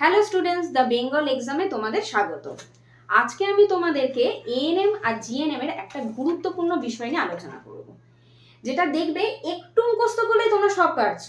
Hello students the Bengal এক্সামে তোমাদের স্বাগত। আজকে আমি তোমাদেরকে এএনএম আর জিএনএম এর একটা গুরুত্বপূর্ণ বিষয় নিয়ে আলোচনা করব। যেটা দেখবে একটু মুখস্থ করলে তোমরা সব পারছ।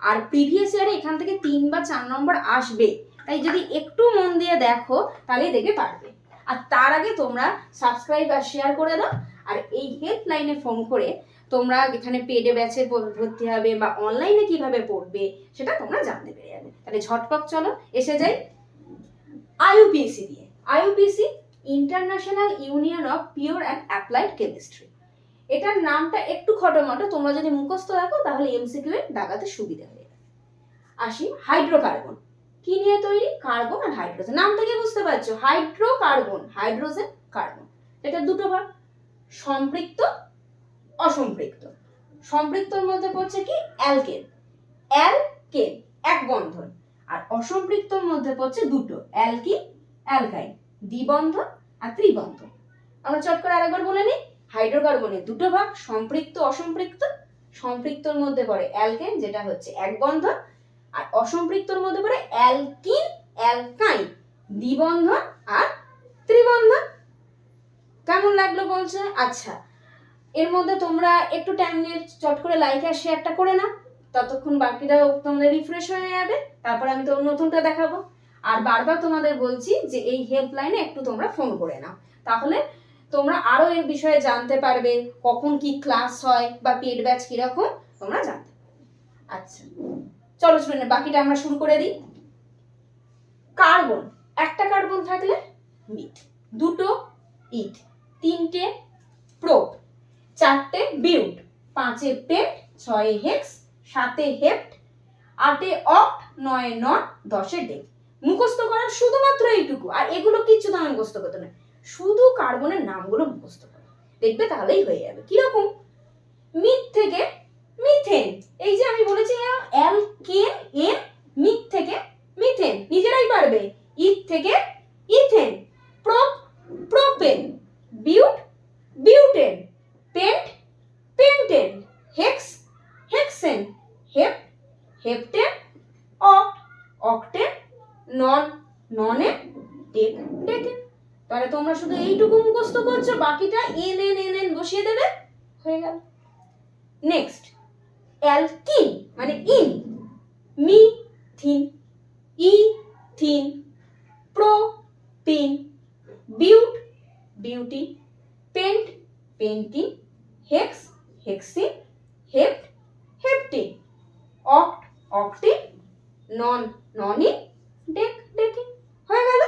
আর প্রিভিয়াস ইয়ারে এখান থেকে তিন বা চার নম্বর আসবে। তাই যদি একটু মন দিয়ে দেখো, তাহলেই দেখে পারবে। আর তার আগে তোমরা সাবস্ক্রাইব আর শেয়ার করে দাও। আর এই হেল্পলাইনে ফোন করে তোমরা এখানে পেডে ব্যাচে ভর্তি হবে বা অনলাইনে কীভাবে পড়বে, সেটা তোমরা জানতে পেরে যাবে। তাহলে ঝটপট চলো, এসে যাই। আইইউপিএসসি দিয়ে। IUPAC international union of pure and applied chemistry এটার নামটা একটু খটোমটো, তোমরা যদি মুখস্থ রাখো, তাহলে এমসিকিউ এর দাগাতে সুবিধা হয়ে যাবে। আসি হাইড্রোকার্বন কি নিয়ে তৈরি? কার্বন আর হাইড্রোজেন নাম থেকে বুঝতে পারছ? হাইড্রোকার্বন হাইড্রোজেন কার্বন এটা দুটো ভাগ। সম্পৃক্ত অসম্পৃক্ত। সম্পৃক্তর মধ্যে পড়ছে কি? অ্যালকেন। অ্যালকেন, এক বন্ধন। আর অসম্পৃক্তর মধ্যে পড়ছে দুটো। অ্যালকি অ্যালকাইন। দ্বিবন্ধন আর ত্রিবন্ধন। আমরা চট করে আরেকবার বলে নিই। হাইড্রোকার্বনের দুটো ভাগ, সম্পৃক্ত, অসম্পৃক্ত। সম্পৃক্তর মধ্যে পড়ে অ্যালকেন, যেটা হচ্ছে এক বন্ধন। আর অসম্পৃক্তর মধ্যে পড়ে অ্যালকিন, অ্যালকাইন। দ্বিবন্ধন আর ত্রিবন্ধন। কেমন লাগল বলছে? আচ্ছা এর মধ্যে তোমরা একটু টাইম নিয়ে চট করে লাইক আর শেয়ারটা করে নাও। ততক্ষণ বাকিটাও তোমাদের রিফ্রেশ হয়ে যাবে। তারপর আমি তো নতুনটা দেখাবো। আর বারবার তোমাদের বলছি যে এই হেল্পলাইনে একটু তোমরা ফোন করে নাও। তাহলে তোমরা আরও এর বিষয়ে জানতে পারবে, কখন কি ক্লাস হয় বা পেড ব্যাচ কীরকম, তোমরা জানতে আচ্ছা চলো শুনে বাকিটা আমরা শুরু করে দিই। কার্বন একটা কার্বন থাকলে মিট দুটো ইট তিনটে প্রোপ চারটে বিউট, পাঁচে পেট ছয়ে হেক্স, সাতে হেপ্ট, আটে অক্ট, নয়ে নট, দশে ডেক। মুখস্থ করার শুধুমাত্র এইটুকু, আর এগুলো কিচ্ছু তো আমি মুখস্থ করতে না শুধু কার্বনের নামগুলো মুখস্থ করো। দেখবে তাহলেই হয়ে যাবে। কীরকম? মিথ থেকে মিথেন। এই যে আমি বলেছি অ্যালকেন এন, মিথ থেকে মিথেন। নিজেরাই পারবে। ইথ থেকে ethane. Prop, propane. But, butane pent pentane hex hexane hep heptane oct octane non nonane dec decane তাহলে তোমরা শুধু এইটুকু মুখস্থ করছ বাকিটা এন এন এন এন বসিয়ে দেবে? হয়ে গেল। নেক্সট অ্যালকিন মানে ene. Methene. Ethene. Propene. But butene. Pent pentene. Hex hexene hept heptene oct octene non ননিন day decking হয়ে গেল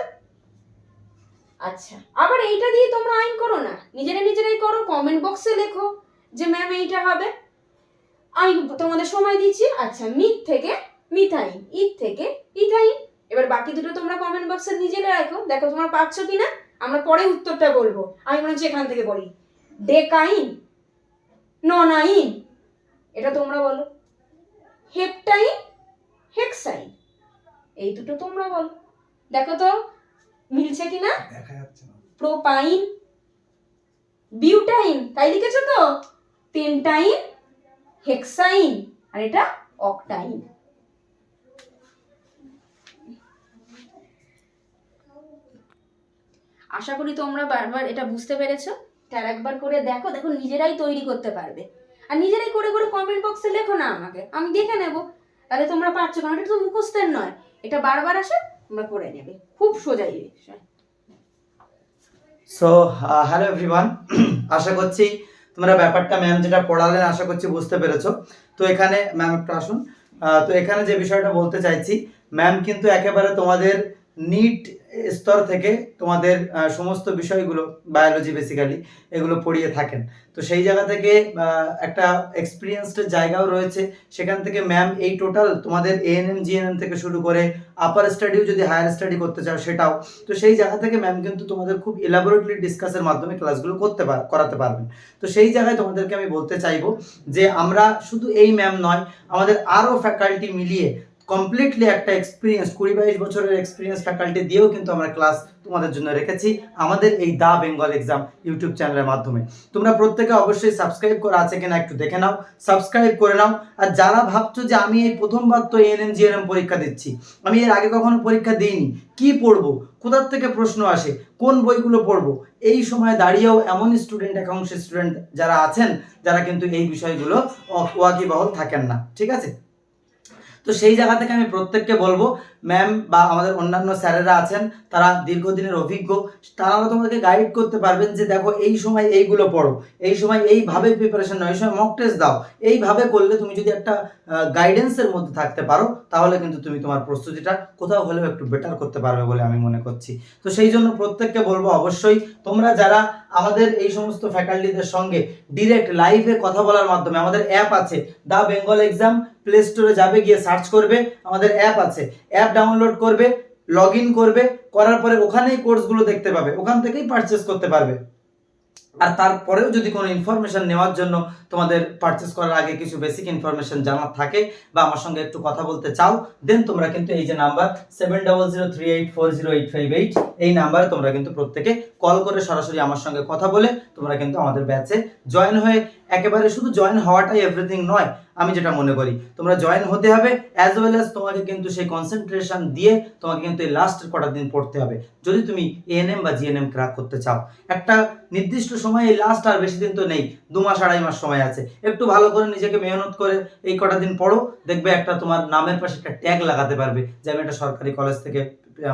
আচ্ছা। আবার এইটা দিয়ে তোমরা আইন করো না। নিজেরা নিজেরাই করো কমেন্ট বক্সে লেখো যে ম্যাম এইটা হবে। আমি তোমাদের সময় দিচ্ছি। আচ্ছা মিথ থেকে মিথাইন, ইথ থেকে ইথাইন। এবার বাকি দুটো তোমরা কমেন্ট বক্সে নিজেরা রাখো দেখো তোমরা পাচ্ছ কিনা? আমরা পরে উত্তরটা বলব। আমি মনে হচ্ছে এখান থেকে বলি। ডেকাইন, ননাইন, এটা তোমরা বলো। হেপটাইন, হেক্সাইন। এই দুটো তোমরা বলো। দেখো তো মিলছে কিনা? দেখা যাচ্ছে না। প্রোপাইন বিউটাইন তাই লিখেছো তো? পেন্টাইন হেক্সাইন আর এটা অকটাইন আশা করি তোমরা বারবার এটা বুঝতে পেরেছ। আর একবার করে দেখো দেখো নিজেরাই তৈরি করতে পারবে। আর নিজেরাই করে করে কমেন্ট বক্সে লেখো না আমাকে আমি দেখে নেব। তাহলে তোমরা পারছ কারণ এটা তো মুখস্থের নয়। এটা বারবার আসে তোমরা করে নেবে। খুব সোজা সো হ্যালো এভরিওয়ান আশা করছি তোমরা ব্যাপারটা ম্যাম যেটা পড়ালেন, আশা করছি বুঝতে পেরেছ। তো এখানে ম্যাম একটু আসুন। তো এখানে যে বিষয়টা বলতে চাইছি ম্যাম কিন্তু একেবারে তোমাদের নিট স্তর থেকে তোমাদের সমস্ত বিষয়গুলো বায়োলজি বেসিক্যালি এগুলো পড়িয়ে থাকেন। তো সেই জায়গা থেকে একটা এক্সপিরিয়েন্সড জায়গাও রয়েছে। সেখান থেকে ম্যাম এই টোটাল তোমাদের এএনএম জিএনএম থেকে শুরু করে আপার স্টাডিও যদি হায়ার স্টাডি করতে চাও সেটাও। তো সেই জায়গা থেকে ম্যাম কিন্তু তোমাদের খুব ইলাবোরেটলি ডিসকাসের মাধ্যমে ক্লাসগুলো করতে পার, করাতে পারবেন। তো সেই জায়গায় তোমাদেরকে আমি বলতে চাইব যে আমরা শুধু এই ম্যাম নয়, আমাদের আরও ফ্যাকাল্টি মিলিয়ে কমপ্লিটলি একটা এক্সপিরিয়েন্স কুড়ি বাইশ বছরের এক্সপিরিয়েন্স ফ্যাকাল্টি দিয়েও কিন্তু আমরা ক্লাস তোমাদের জন্য রেখেছি আমাদের এই দা বেঙ্গল এক্সাম ইউটিউব চ্যানেলের মাধ্যমে। তোমরা প্রত্যেকে অবশ্যই সাবস্ক্রাইব করা আছে কিনা একটু দেখে নাও সাবস্ক্রাইব করে নাও। আর যারা ভাবছ যে আমি এই প্রথমবার তো জিএনএম পরীক্ষা দিচ্ছি, আমি এর আগে কখনো পরীক্ষা দিইনি, কি পড়ব? কোথার থেকে প্রশ্ন আসে? কোন বইগুলো পড়ব? এই সময় দাঁড়িয়েও এমন স্টুডেন্ট একাংশ স্টুডেন্ট যারা আছেন, যারা কিন্তু এই বিষয়গুলো ওয়াকিবহল থাকেন না। ঠিক আছে? তো সেই জায়গা থেকে আমি প্রত্যেককে বলব ম্যাম বা আমাদের অন্যান্য স্যারেরা আছেন, তারা দীর্ঘদিনের অভিজ্ঞ তারা তোমাদেরকে গাইড করতে পারবেন যে দেখো এই সময় এইগুলো পড়ো, এই সময় এইভাবে প্রিপারেশন নাও, এই সময় মক টেস্ট দাও, এইভাবে করলে তুমি যদি একটা গাইডেন্সের মধ্যে থাকতে পারো, তাহলে কিন্তু তুমি তোমার প্রস্তুতিটা কোথাও হলেও একটু বেটার করতে পারবে বলে আমি মনে করছি। তো সেই জন্য প্রত্যেককে বলব অবশ্যই, তোমরা যারা আমাদের এই সমস্ত ফ্যাকাল্টিদের সঙ্গে ডিরেক্ট লাইভে কথা বলার মাধ্যমে, আমাদের অ্যাপ আছে দা বেঙ্গল এক্সাম প্লে স্টোরে যাবে গিয়ে সার্চ করবে, আমাদের অ্যাপ আছে। অ্যাপ ডাউনলোড করবে লগ ইন করবে, করার পরে ওখানেই কোর্সগুলো দেখতে পাবে, ওখান থেকেই পারচেস করতে পারবে। আর তারপরেও যদি কোনো ইনফরমেশন নেওয়ার জন্য তোমাদের পারচেস করার আগে কিছু বেসিক ইনফরমেশন জানার থাকে বা আমার সঙ্গে একটু কথা বলতে চাও দেন তোমরা কিন্তু এই যে number seven double zero three eight four zero eight five eight এই নাম্বারে তোমরা কিন্তু প্রত্যেকে কল করে সরাসরি আমার সঙ্গে কথা বলে তোমরা কিন্তু আমাদের ব্যাচে জয়েন হয়ে, একেবারে শুধু জয়েন হওয়াটাই এভরিথিং নয় আমি যেটা মনে করি, তোমরা জয়েন হতে হবে অ্যাজ ওয়েল অ্যাজ তোমাকে কিন্তু সেই কনসেন্ট্রেশন দিয়ে তোমাকে কিন্তু এই লাস্টের কটা দিন পড়তে হবে। যদি তুমি এএনএম বা জিএনএম ক্র্যাক করতে চাও, একটা নির্দিষ্ট সময় এই লাস্ট আর বেশি দিন তো নেই, দু মাস আড়াই মাস সময় আছে। একটু ভালো করে নিজেকে মেহনত করে এই কটা দিন পড়ো, দেখবে একটা তোমার নামের পাশে একটা ট্যাগ লাগাতে পারবে যে আমি একটা সরকারি কলেজ থেকে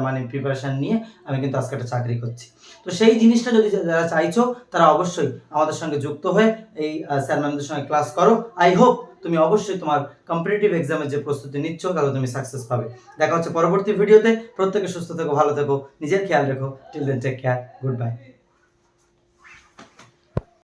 মানে প্রিপারেশন নিয়ে আমি কিন্তু আজকে একটা চাকরি করছি। তো সেই জিনিসটা যদি যারা চাইছো, তারা অবশ্যই আমাদের সঙ্গে যুক্ত হয়ে এই স্যার ম্যামদের সঙ্গে ক্লাস করো। আই হোপ তুমি অবশ্যই তোমার কম্পিটিটিভ এক্সামের যে প্রস্তুতি নিচ্ছ, তাহলে তুমি সাকসেস পাবে। দেখা হচ্ছে পরবর্তী ভিডিওতে প্রত্যেকে সুস্থ থেকো, ভালো থেকো, নিজের খেয়াল রেখো। Till then take care good bye